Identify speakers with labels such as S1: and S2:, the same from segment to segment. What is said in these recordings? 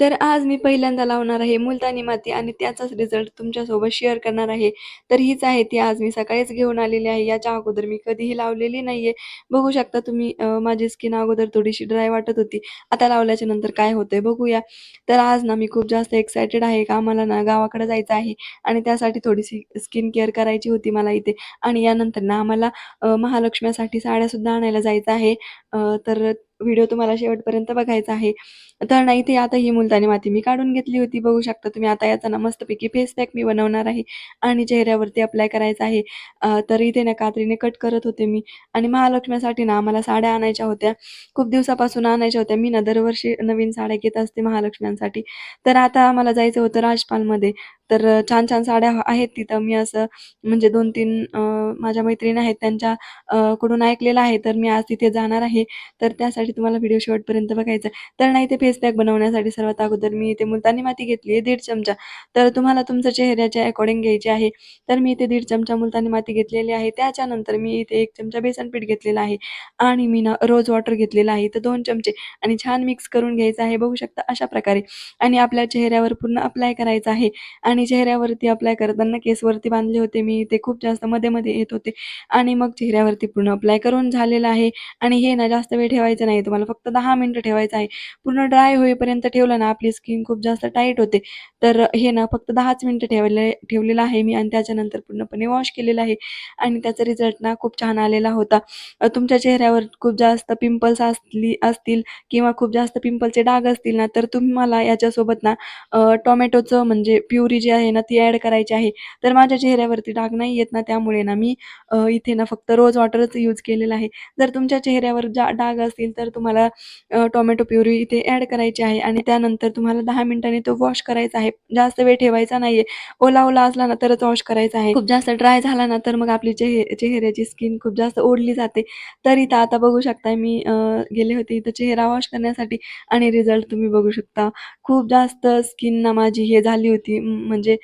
S1: तर आज मी पहिल्यांदा लावणार आहे मुलतानी माती आणि त्याचाच रिझल्ट तुमच्यासोबत शेअर करणार आहे. तर हीच आहे ती आज मी सकाळीच घेऊन आलेली आहे. याच्या अगोदर मी कधीही लावलेली नाहीये. बघू शकता तुम्ही माझी स्किन अगोदर थोडीशी ड्राय वाटत होती. आता लावल्याच्या नंतर काय होतंय बघूया. तर आज ना मी खूप जास्त एक्सायटेड आहे का मला ना गावाकडे जायचं आहे आणि त्यासाठी थोडीशी स्किन केअर करायची होती मला इथे आणि यानंतर ना आम्हाला अ, महालक्ष्मीसाठी साड्यासुद्धा आणायला जायचं आहे. तर व्हिडिओ तुम्हाला शेवटपर्यंत बघायचा आहे. तर ना इथे आता ही मुलतानी माती मी काढून घेतली होती. बघू शकता तुम्ही. आता याचा ना मस्तपैकी फेस पॅक मी बनवणार आहे आणि चेहऱ्यावरती अप्लाय करायचा आहे. तर इथे ना कात्रीने कट करत होते मी आणि महालक्ष्मीसाठी ना आम्हाला साड्या आणायच्या होत्या. खूप दिवसापासून आणायच्या होत्या. मी ना दरवर्षी नवीन साड्या घेत असते महालक्ष्म्यांसाठी. तर आता आम्हाला जायचं होतं राजपालमध्ये. तर छान-छान साड्या आहेत तिथं. मी असं म्हणजे 2-3 अ, माझ्या मैत्रिणी आहेत त्यांच्या कडून ऐकलेलं आहे. तर मी आज तिथे जाणार आहे. तर त्यासाठी तुम्हाला व्हिडिओ शेवटपर्यंत बघायचा तर नाही ते फेस पॅक बनवण्यासाठी सर्वात अगोदर मी इथे मुलतानी माती घेतली आहे दीड चमचा. तर तुम्हाला तुमच्या चेहऱ्याच्या अकॉर्डिंग घ्यायची आहे. तर मी इथे दीड चमचा मुलतानी माती घेतलेली आहे. त्याच्यानंतर मी इथे एक चमचा बेसन पीठ आहे आणि मी ना रोज वॉटर घेतलेलं आहे. तर दोन चमचे आणि छान मिक्स करून घ्यायचं आहे. बघू शकता अशा प्रकारे आणि आपल्या चेहऱ्यावर पूर्ण अप्लाय करायचं आहे आणि चेहऱ्यावरती अप्लाय करताना केसवरती बांधले होते मी. ते खूप जास्त मध्ये-मध्ये येत होते आणि मग चेहऱ्यावरती पूर्ण अप्लाय करून झालेलं आहे आणि हे ना जास्त वेळ ठेवायचं नाही. तुम्हाला फक्त दहा मिनिटं ठेवायचं आहे. पूर्ण ड्राय होईपर्यंत ठेवलं ना आपली स्किन खूप जास्त टाईट होते. तर हे ना फक्त 10च मिनिटं ठेवले ठेवलेलं आहे मी आणि त्याच्यानंतर पूर्णपणे वॉश केलेलं आहे आणि त्याचा रिझल्ट ना खूप छान आलेला होता. तुमच्या चेहऱ्यावर खूप जास्त पिंपल्स असली असतील किंवा खूप जास्त पिंपलचे डाग असतील ना, तर तुम्हाला याच्यासोबत ना टोमॅटोचं म्हणजे प्युरी जी आहे ना, ती ॲड करायची आहे. तर माझ्या चेहऱ्यावरती डाग नाही येत ना, त्यामुळे ना मी इथे ना फक्त रोज वॉटरच यूज केलेलं आहे. जर तुमच्या चेहऱ्यावर जा डाग असतील तर तुम्हाला टोमॅटो प्युरी इथे ॲड करायची आहे आणि त्यानंतर तुम्हाला दहा मिनिटांनी तो वॉश करायचा आहे. जास्त वेळ ठेवायचा नाहीये. ओला-ओला असला ना तरच वॉश करायचा आहे. खूप जास्त ड्राय झाला ना, तर मग आपली चेह चेहऱ्याची स्किन खूप जास्त ओढली जाते. तर इथं आता बघू शकताय मी अ, गेले होते इथं चेहरा वॉश करण्यासाठी आणि रिझल्ट तुम्ही बघू शकता. खूप जास्त स्किन ना माझी हे झाली होती म्हणजे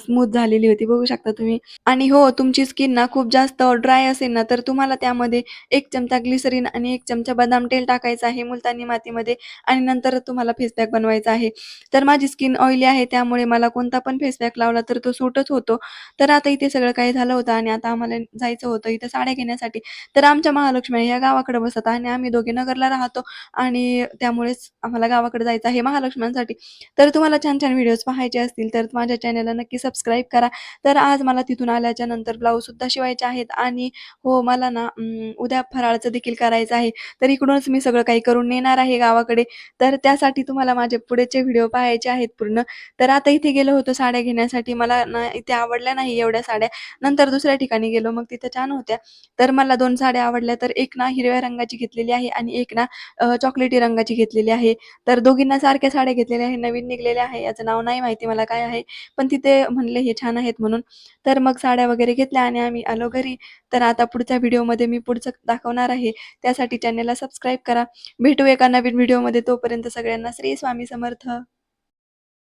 S1: स्मूथ झालेली होती. बघू शकता तुम्ही आणि हो, तुमची स्किन ना खूप जास्त ड्राय असेल ना, तर तुम्हाला त्यामध्ये एक चमचा ग्लिसरीन आणि एक चमचा बदाम तेल टाकायचं आहे मुलतानी मातीमध्ये आणि नंतर तुम्हाला फेस पॅक बनवायचा आहे. तर माझी स्किन ऑइली आहे त्यामुळे मला कोणता पण फेस पॅक लावला तर तो सूटच होतो. तर आता इथे सगळं काही झालं होतं आणि आता आम्हाला जायचं होतं इथं साड्या घेण्यासाठी. तर आमच्या महालक्ष्मी ह्या गावाकडे बसतात आणि आम्ही दोघे नगरला राहतो आणि त्यामुळेच आम्हाला गावाकडे जायचं आहे महालक्ष्म्यांसाठी. तर तुम्हाला छान-छान व्हिडिओज पाहायचे असतील तर माझ्या चॅनलला नक्की सबस्क्राईब करा. तर आज मला तिथून आल्याच्यानंतर ब्लाऊजसुद्धा शिवायचे आहेत आणि हो, मला ना उद्या फराळाचं देखील करायचं आहे. तर इकडूनच मी सगळं काही करून नेणार आहे गावाकडे. तर त्यासाठी तुम्हाला माझे पुढचे व्हिडिओ पाहायचे आहेत पूर्ण. तर आता इथे गेलो होतो साड्या घेण्यासाठी. मला ना इथे आवडल्या नाही एवढ्या साड्या. नंतर दुसऱ्या ठिकाणी गेलो मग तिथं छान होत्या. तर मला दोन साड्या आवडल्या. तर एक ना हिरव्या रंगाची घेतलेली आहे आणि एक ना चॉकलेटी रंगाची घेतलेली आहे. तर दोघींना सारख्या साड्या घेतलेल्या आहे. नवीन निघालेल्या आहे. याचं नाव नाही माहिती मला काय आहे. पण तिथे म्हणले हे छान आहेत म्हणून. तर मग साड्या वगैरे घेतल्या आणि आम्ही आलो घरी. तर आता पुढच्या व्हिडिओमध्ये मी पुढचं दाखवणार आहे. त्यासाठी चॅनलला सबस्क्राईब करा. भेटू एका नवीन व्हिडिओमध्ये. तोपर्यंत सगळ्यांना श्री स्वामी समर्थ.